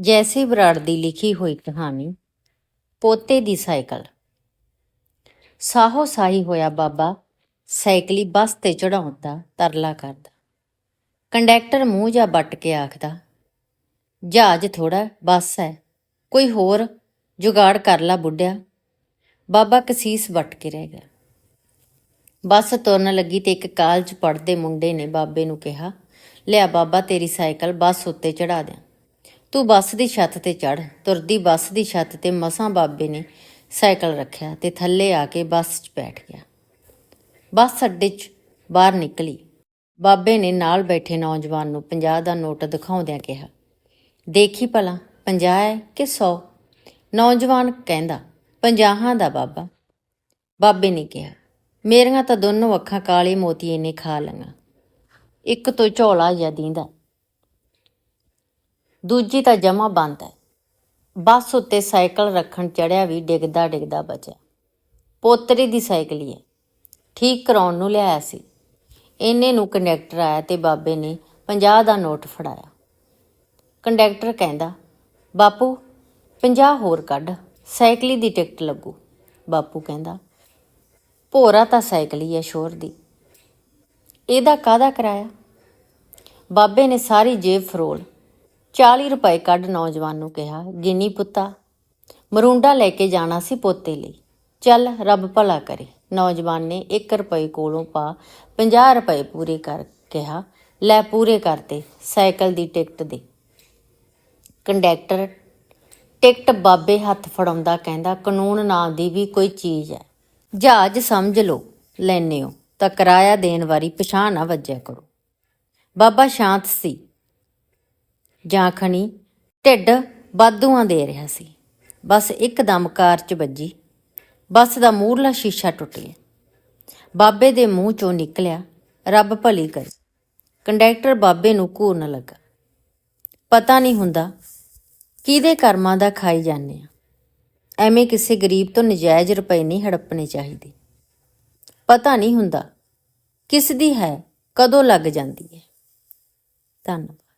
ਜੈਸੇ ਬਰਾੜ ਦੀ ਲਿਖੀ ਹੋਈ ਕਹਾਣੀ, ਪੋਤੇ ਦੀ ਸਾਈਕਲ। ਸਾਹੋ ਸਾਹੀ ਹੋਇਆ ਬਾਬਾ, ਸਾਈਕਲੀ ਬੱਸ ਤੇ ਚੜਾਉਣ ਦਾ ਤਰਲਾ ਕਰਦਾ। ਕੰਡਕਟਰ ਮੂੰਹ ਜਾ ਵੱਟ ਕੇ ਆਖਦਾ, ਜਹਾਜ਼ ਥੋੜਾ ਬੱਸ ਹੈ, ਕੋਈ ਹੋਰ ਜੁਗਾੜ ਕਰ ਲਾ ਬੁੱਢਿਆ। ਬਾਬਾ ਕਸੀਸ ਵੱਟ ਕੇ ਰਹਿ ਗਿਆ। ਬੱਸ ਤੁਰਨ ਲੱਗੀ ਤੇ ਇੱਕ ਕਾਲਜ ਪੜਦੇ ਮੁੰਡੇ ਨੇ ਬਾਬੇ ਨੂੰ ਕਿਹਾ, ਲਿਆ ਬਾਬਾ, ਤੇਰੀ ਸਾਈਕਲ ਬੱਸ ਉੱਤੇ ਚੜਾ ਦਿਆਂ। ਤੂੰ ਬੱਸ ਦੀ ਛੱਤ ਤੇ ਚੜ ਤੁਰਦੀ ਬੱਸ ਦੀ ਛੱਤ ਤੇ ਮਸਾਂ ਬਾਬੇ ਨੇ ਸਾਈਕਲ ਰੱਖਿਆ ਤੇ ਥੱਲੇ ਆ ਕੇ ਬੱਸ 'ਚ ਬੈਠ ਗਿਆ। ਬੱਸ ਅੱਡੇ 'ਚ ਬਾਹਰ ਨਿਕਲੀ। ਬਾਬੇ ਨੇ ਨਾਲ ਬੈਠੇ ਨੌਜਵਾਨ ਨੂੰ 50 ਦਾ ਨੋਟ ਦਿਖਾਉਂਦਿਆਂ ਕਿਹਾ, ਦੇਖੀ ਭਲਾ 50 ਹੈ ਕਿ 100 ਨੌਜਵਾਨ ਕਹਿੰਦਾ 50 ਦਾ ਬਾਬਾ। ਬਾਬੇ ਨੇ ਕਿਹਾ, ਮੇਰੀਆਂ ਤਾਂ ਦੋਨੋਂ ਅੱਖਾਂ ਕਾਲੇ ਮੋਤੀਏ ਨੇ ਖਾ ਲਈਆਂ। ਇੱਕ ਤੋਂ ਝੋਲਾ ਜਾਂ ਦੀਂਦਾ। ਦੂਜੀ ਤਾਂ ਜਮਾ ਬੰਦ ਹੈ। ਬੱਸ ਉੱਤੇ ਸਾਈਕਲ ਰੱਖਣ ਚੜਿਆ ਵੀ ਡਿੱਗਦਾ ਡਿੱਗਦਾ ਬਚਿਆ। ਪੋਤਰੇ ਦੀ ਸਾਈਕਲੀ ਹੈ ਠੀਕ ਕਰਾਉਣ ਨੂੰ ਲਿਆਇਆ ਸੀ। ਇੰਨੇ ਨੂੰ ਕੰਡਕਟਰ ਆਇਆ ਤੇ ਬਾਬੇ ਨੇ 50 ਦਾ ਨੋਟ ਫੜਾਇਆ। ਕੰਡਕਟਰ ਕਹਿੰਦਾ, ਬਾਪੂ 50 ਹੋਰ ਕੱਢ, ਸਾਈਕਲੀ ਦੀ ਟਿਕਟ ਲੱਗੂ। ਬਾਪੂ ਕਹਿੰਦਾ, ਭੋਰਾ ਤਾਂ ਸਾਈਕਲੀ ਹੈ ਸ਼ੋਰ ਦੀ। ਇਹਦਾ ਕਾਹਦਾ ਕਰਾਇਆ? ਬਾਬੇ ਨੇ ਸਾਰੀ ਜੇਬ ਫਰੋਲ 40 ਰੁਪਏ ਕੱਢ ਨੌਜਵਾਨ ਨੂੰ ਕਿਹਾ, ਗਿਨੀ ਪੁੱਤਾ, ਮਰੂੰਡਾ ਲੈ ਕੇ ਜਾਣਾ ਸੀ ਪੋਤੇ ਲਈ। ਚੱਲ ਰੱਬ ਭਲਾ ਕਰੇ। ਨੌਜਵਾਨ ਨੇ 1 ਰੁਪਏ ਕੋਲੋਂ ਪਾ 50 ਰੁਪਏ ਪੂਰੇ ਕਰ ਕਿਹਾ, ਲੈ ਪੂਰੇ ਕਰਤੇ ਸਾਈਕਲ ਦੀ ਟਿਕਟ ਦੇ। ਕੰਡੈਕਟਰ ਟਿਕਟ ਬਾਬੇ ਹੱਥ ਫੜਾਉਂਦਾ ਕਹਿੰਦਾ, ਕਾਨੂੰਨ ਨਾਂ ਦੀ ਵੀ ਕੋਈ ਚੀਜ਼ ਹੈ। ਜਹਾਜ਼ ਸਮਝ ਲਓ, ਲੈਨੇ ਹੋ ਤਾਂ ਕਿਰਾਇਆ ਦੇਣ ਵਾਰੀ ਪਛਾਣ ਨਾ ਵੱਜਿਆ ਕਰੋ। ਬਾਬਾ ਸ਼ਾਂਤ ਸੀ। ਜਾਂ ਖਣੀ, ਢਿੱਡ ਬਾਦੂਆਂ ਦੇ ਰਿਹਾ ਸੀ। ਬਸ ਇੱਕਦਮ ਕਾਰ 'ਚ ਵੱਜੀ। ਬੱਸ ਦਾ ਮੂਹਰਲਾ ਸ਼ੀਸ਼ਾ ਟੁੱਟ ਗਿਆ। ਬਾਬੇ ਦੇ ਮੂੰਹ 'ਚੋਂ ਨਿਕਲਿਆ, ਰੱਬ ਭਲੀ ਕਰੇ। ਕੰਡਕਟਰ ਬਾਬੇ ਨੂੰ ਘੂਰਨ ਲੱਗਾ। ਪਤਾ ਨਹੀਂ ਹੁੰਦਾ, ਕਿਹਦੇ ਕਰਮਾਂ ਦਾ ਖਾਈ ਜਾਂਦੇ ਆ। ਐਵੇਂ ਕਿਸੇ ਗਰੀਬ ਤੋਂ ਨਜਾਇਜ਼ ਰੁਪਏ ਨਹੀਂ ਹੜਪਣੇ ਚਾਹੀਦੇ। ਪਤਾ ਨਹੀਂ ਹੁੰਦਾ ਕਿਸ ਦੀ ਹੈ, ਕਦੋਂ ਲੱਗ ਜਾਂਦੀ ਹੈ। ਧੰਨਵਾਦ।